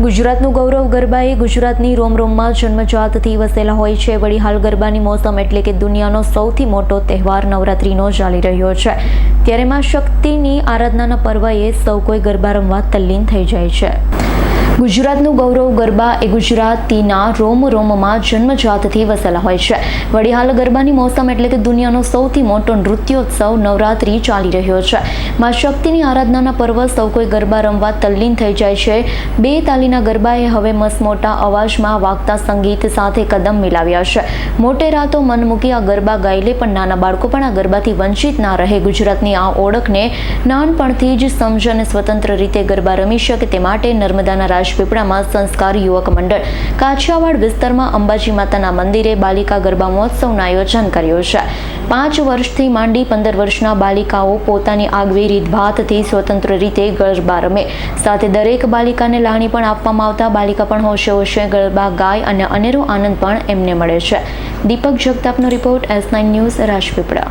ગુજરાતનું ગૌરવ ગરબા એ ગુજરાતની રોમ રોમમાં જન્મજાતથી વસેલા હોય છે. વળી હાલ ગરબાની મોસમ એટલે કે દુનિયાનો સૌથી મોટો તહેવાર નવરાત્રિનો ચાલી રહ્યો છે. ત્યારે માં શક્તિની આરાધનાના પર્વએ સૌ કોઈ ગરબા રમવા તલ્લીન થઈ જાય છે. ગુજરાતનું ગૌરવ ગરબા એ ગુજરાતીના રોમ રોમમાં જન્મજાતથી વસેલા હોય છે. વળી હાલ ગરબાની મોસમ એટલે કે દુનિયાનો સૌથી મોટો નૃત્યોત્સવ નવરાત્રિ ચાલી રહ્યો છે. માં શક્તિની આરાધનાના પર્વ સૌ કોઈ ગરબા રમવા તલ્લીન થઈ જાય છે. બે તાલીના ગરબાએ હવે મસમોટા અવાજમાં વાગતા સંગીત સાથે કદમ મિલાવ્યા છે. મોટે રાતો મન મૂકી આ ગરબા ગાયલે પણ નાના બાળકો પણ આ ગરબાથી વંચિત ના રહે. ગુજરાતની આ ઓળખને નાનપણથી જ સમજ અને સ્વતંત્ર રીતે ગરબા રમી શકે તે માટે નર્મદાના રાજપીપળામાં સંસ્કાર યુવક મંડળ કાછિયાવાડ વિસ્તારમાં અંબાજી માતાના મંદિરે બાલિકા ગરબા મહોત્સવનું આયોજન કર્યું છે. પાંચ વર્ષથી માંડી પંદર વર્ષના બાલિકાઓ પોતાની આગવી રીતભાતથી સ્વતંત્ર રીતે ગરબા રમે. સાથે દરેક બાલિકાને લાણી પણ આપવામાં આવતા બાલિકા પણ હોશે હોશે ગરબા ગાય અને અનેરો આનંદ પણ એમને મળે છે. Deepak જગતાપનો report S nine news Rajpipla.